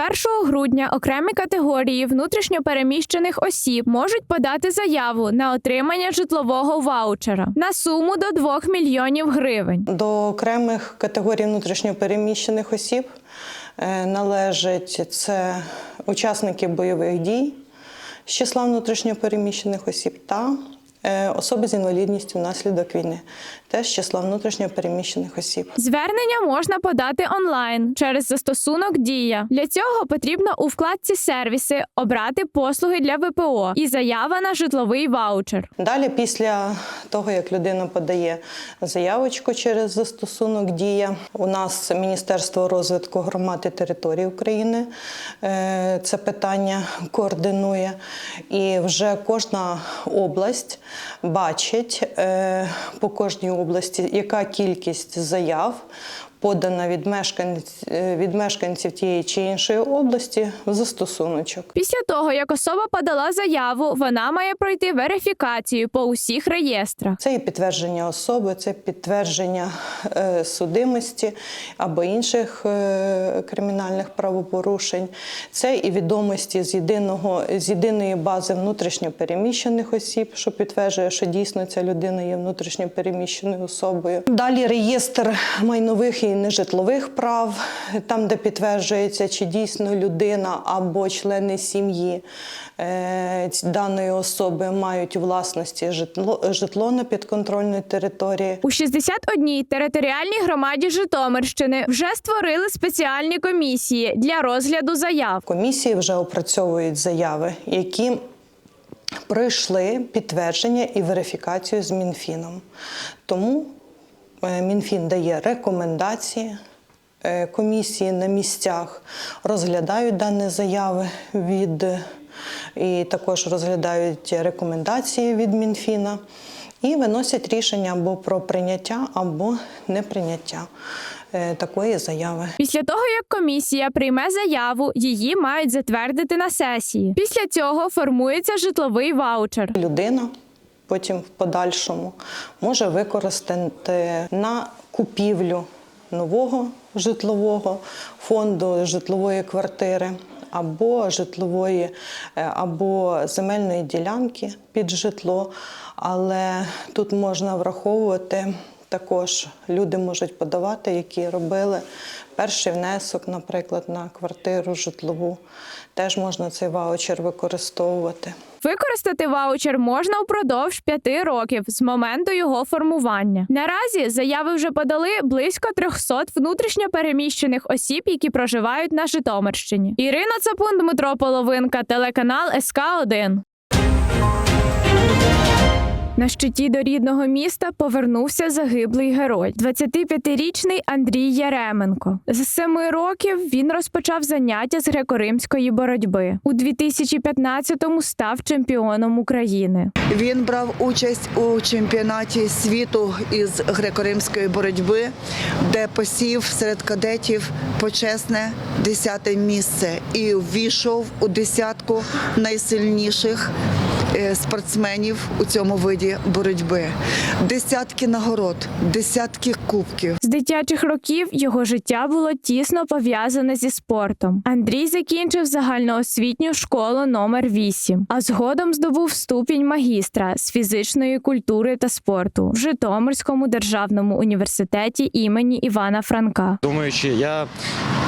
З 1 грудня окремі категорії внутрішньопереміщених осіб можуть подати заяву на отримання житлового ваучера на суму до 2 мільйонів гривень. До окремих категорій внутрішньопереміщених осіб е, належать це учасники бойових дій з числа внутрішньопереміщених осіб та е, особи з інвалідністю внаслідок війни, теж числа внутрішньопереміщених осіб. Звернення можна подати онлайн через застосунок Дія. Для цього потрібно у вкладці сервіси обрати послуги для ВПО і заява на житловий ваучер. Далі, після того, як людина подає заявочку через застосунок Дія, у нас Міністерство розвитку громад і територій України е, це питання координує. І вже кожна область бачить е, по кожній області, яка кількість заяв. Подана від мешканців, від мешканців тієї чи іншої області в застосуночок. Після того, як особа подала заяву, вона має пройти верифікацію по усіх реєстрах. Це і підтвердження особи, це підтвердження е, судимості або інших е, кримінальних правопорушень, це і відомості з єдиного з єдиної бази внутрішньопереміщених осіб, що підтверджує, що дійсно ця людина є внутрішньопереміщеною особою. Далі реєстр майнових і нежитлових прав, там, де підтверджується, чи дійсно людина або члени сім'ї е, даної особи мають у власності житло, житло на підконтрольній території. У 61-й територіальній громаді Житомирщини вже створили спеціальні комісії для розгляду заяв. Комісії вже опрацьовують заяви, які пройшли підтвердження і верифікацію з Мінфіном. Тому Мінфін дає рекомендації. е, Комісії на місцях розглядають дані заяви від і також розглядають рекомендації від Мінфіна і виносять рішення або про прийняття, або неприйняття е, такої заяви. Після того, як комісія прийме заяву, її мають затвердити на сесії. Після цього формується житловий ваучер. людина потім в подальшому може використати на купівлю нового житлового фонду житлової квартири. Або житлової, е, або земельної ділянки під житло, але тут можна враховувати також люди можуть подавати, які робили перший внесок, наприклад, на квартиру житлову. Теж можна цей ваучер використовувати. Використати ваучер можна впродовж п'яти років з моменту його формування. Наразі заяви вже подали близько 300 внутрішньо переміщених осіб, які проживають на Житомирщині. Ірина Цапун, Дмитро Половинка, телеканал СК 1 на щиті до рідного міста повернувся загиблий герой, 25-річний Андрій Яременко. З семи років він розпочав заняття з греко-римської боротьби. У 2015-му став чемпіоном України. Він брав участь у чемпіонаті світу із греко-римської боротьби, де посів серед кадетів почесне 10 місце і ввійшов у десятку найсильніших спортсменів у цьому виді боротьби. Десятки нагород, десятки кубків. З дитячих років його життя було тісно пов'язане зі спортом. Андрій закінчив загальноосвітню школу номер 8, а згодом здобув ступінь магістра з фізичної культури та спорту в Житомирському державному університеті імені Івана Франка. Думаючи, я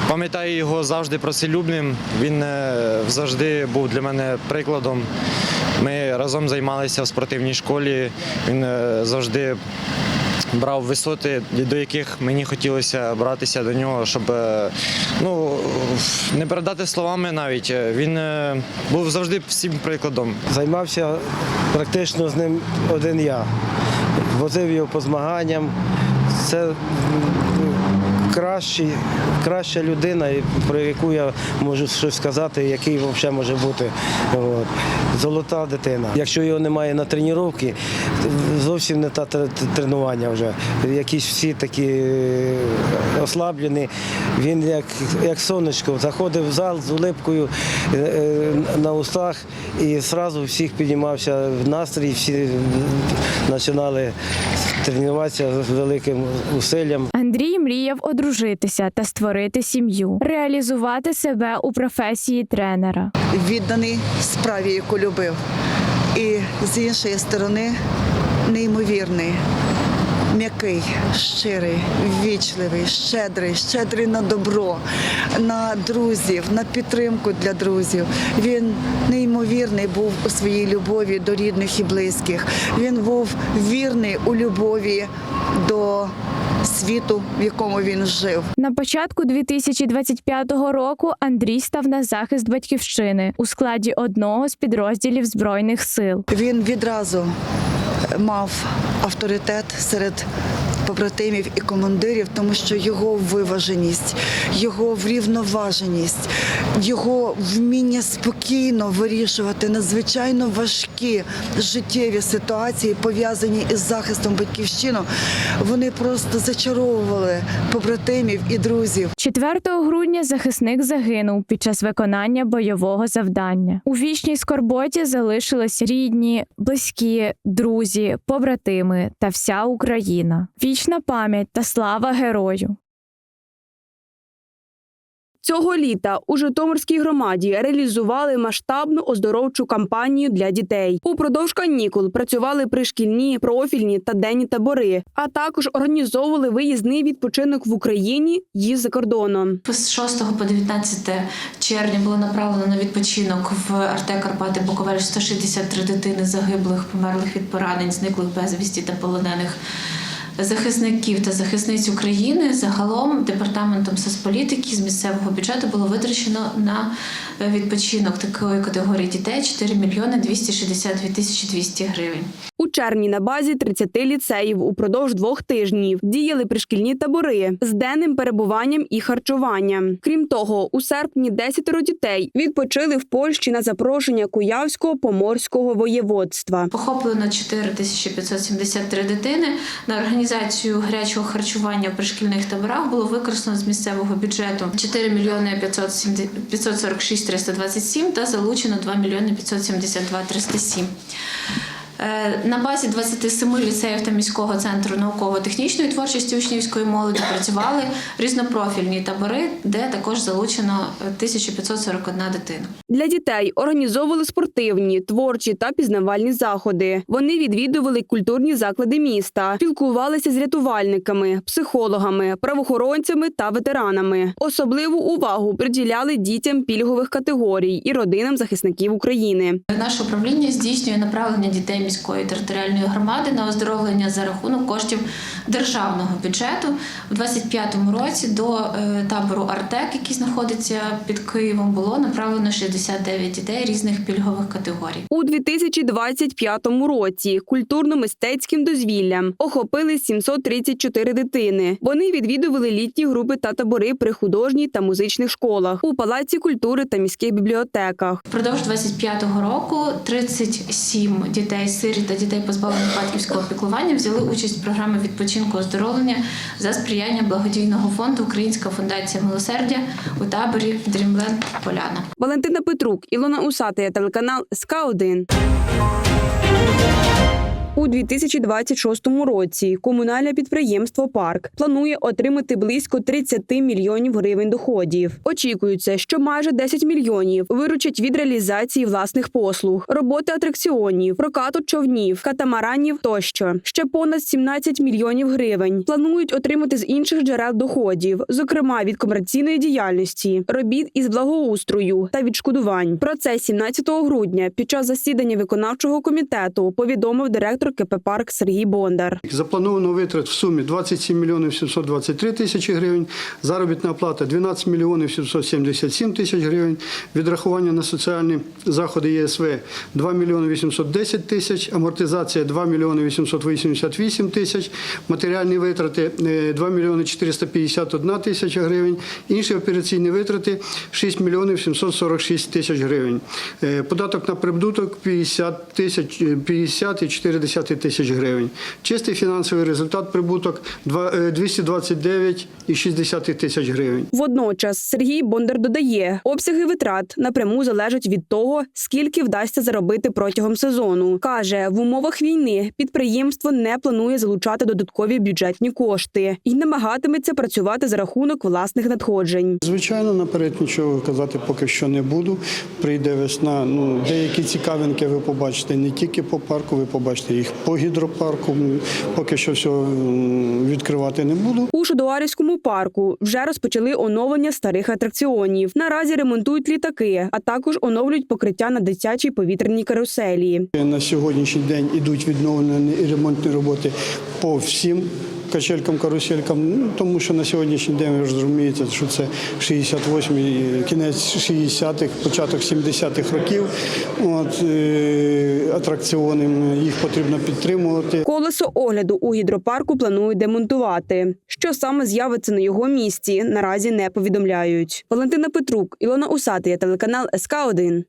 пам'ятаю його завжди працелюбним. Він е, завжди був для мене прикладом. Ми разом займалися в спортивній школі. Він е, завжди брав висоти, до яких мені хотілося братися до нього, щоб е, ну, не передати словами навіть. Він е, був завжди всім прикладом. Займався практично з ним один я. Возив його по змаганням. Це кращий, краща людина, про яку я можу щось сказати, який взагалі може бути. От. Золота дитина. Якщо його немає на тренування, зовсім не та тренування вже. Якісь всі такі е, ослаблені. Він як, як сонечко заходив в зал з улипкою е, е, на устах і одразу всіх піднімався в настрій, всі починали тренуватися з великим усиллям. Андрій мріяв одружитися та створити сім'ю, реалізувати себе у професії тренера. відданий справі, яку любив. І з іншої сторони, неймовірний, м'який, щирий, ввічливий, щедрий, щедрий на добро, на друзів, на підтримку для друзів. Він неймовірний був у своїй любові до рідних і близьких. Він був вірний у любові до світу, в якому він жив. На початку 2025 року Андрій став на захист батьківщини у складі одного з підрозділів збройних сил. Він відразу мав авторитет серед побратимів і командирів, тому що його виваженість, його врівноваженість, його вміння спокійно вирішувати надзвичайно важкі життєві ситуації, пов'язані із захистом батьківщини, вони просто зачаровували побратимів і друзів. 4 грудня захисник загинув під час виконання бойового завдання. У вічній скорботі залишились рідні, близькі, друзі, побратими та вся Україна. Вічна пам'ять та слава герою. Цього літа у Житомирській громаді реалізували масштабну оздоровчу кампанію для дітей. Упродовж канікул працювали пришкільні, профільні та денні табори, а також організовували виїзний відпочинок в Україні і за кордоном. З 6 по 19 червня було направлено на відпочинок в Арте Карпати Буковель 163 дитини загиблих, померлих від поранень, зниклих безвісті та полонених захисників та захисниць України. Загалом департаментом соцполітики з місцевого бюджету було витрачено на е, відпочинок такої категорії дітей 4 мільйони 262 тисячі 200 гривень. У червні на базі 30 ліцеїв упродовж двох тижнів діяли пришкільні табори з денним перебуванням і харчуванням. Крім того, у серпні 10 дітей відпочили в Польщі на запрошення Куявського поморського воєводства. Охоплено 4573 дитини. На організацію гарячого харчування в пришкільних таборах було використано з місцевого бюджету 4 мільйони 570 546 327 та залучено 2 мільйони 572 307. Е, На базі 27 ліцеїв та міського центру науково-технічної творчості учнівської молоді працювали різнопрофільні табори, де також залучено е, 1541 дитина. Для дітей організовували спортивні, творчі та пізнавальні заходи. Вони відвідували культурні заклади міста, спілкувалися з рятувальниками, психологами, правоохоронцями та ветеранами. Особливу увагу приділяли дітям пільгових категорій і родинам захисників України. Наше управління здійснює направлення дітей міської територіальної громади на оздоровлення за рахунок коштів державного бюджету. У 25-му році до е, табору Артек, який знаходиться під Києвом, було направлено 69 дітей різних пільгових категорій. У 2025 році культурно-мистецьким дозвіллям охопили 734 дитини. Вони відвідували літні групи та табори при художній та музичних школах у палаці культури та міських бібліотеках. Впродовж 25-го року 37 дітей сиріт та дітей позбавлених батьківського піклування взяли участь в програмі відпочинку оздоровлення за сприяння благодійного фонду Українська фундація милосердя у таборі Дрімленд Поляна. Валентина Петрук, Ілона Усатия, телеканал СК 1 У 2026 році комунальне підприємство Парк планує отримати близько 30 мільйонів гривень доходів. Очікується, що майже 10 мільйонів виручать від реалізації власних послуг, роботи атракціонів, прокату човнів, катамаранів тощо. Ще понад 17 мільйонів гривень планують отримати з інших джерел доходів, зокрема від комерційної діяльності, робіт із благоустрою та відшкодувань. Про це 17 грудня під час засідання виконавчого комітету повідомив директор КП «Парк» Сергій Бондар. Заплановано витрат в сумі 27 мільйонів 723 тисячі гривень, заробітна плата 12 мільйонів 777 тисяч гривень, відрахування на соціальні заходи ЄСВ 2 мільйони 810 тисяч, амортизація 2 мільйони 888 тисяч, матеріальні витрати е, 2 мільйони 451 тисяча гривень, інші операційні витрати 6 мільйонів 746 тисяч гривень. Е, Податок на прибуток 50 тисяч 50,4 2,2 тисяч гривень. Чистий фінансовий результат прибуток два- е, 229,6 тисяч гривень. Водночас Сергій Бондар додає, обсяги витрат напряму залежать від того, скільки вдасться заробити протягом сезону. каже, в умовах війни підприємство не планує залучати додаткові бюджетні кошти і намагатиметься працювати за рахунок власних надходжень. Звичайно, наперед нічого казати поки що не буду. Прийде весна. Ну, деякі цікавинки ви побачите не тільки по парку, ви побачите їх по гідропарку. Поки що все відкривати не буду. У Шодуарівському парку вже розпочали оновлення старих атракціонів. Наразі ремонтують літаки, а також оновлюють покриття на дитячій повітряній каруселі. На сьогоднішній день ідуть відновлені і ремонтні роботи по всім качелькам, каруселькам, ну, тому що на сьогоднішній день ви ж розумієте, що це 68-й, кінець 60-х, початок 70-х років. От, е, атракціони, їх потрібно підтримувати. Колесо огляду у гідропарку планують демонтувати. Що саме з'явиться на його місці, наразі не повідомляють. Валентина Петрук, Ілона Усатия, телеканал СК 1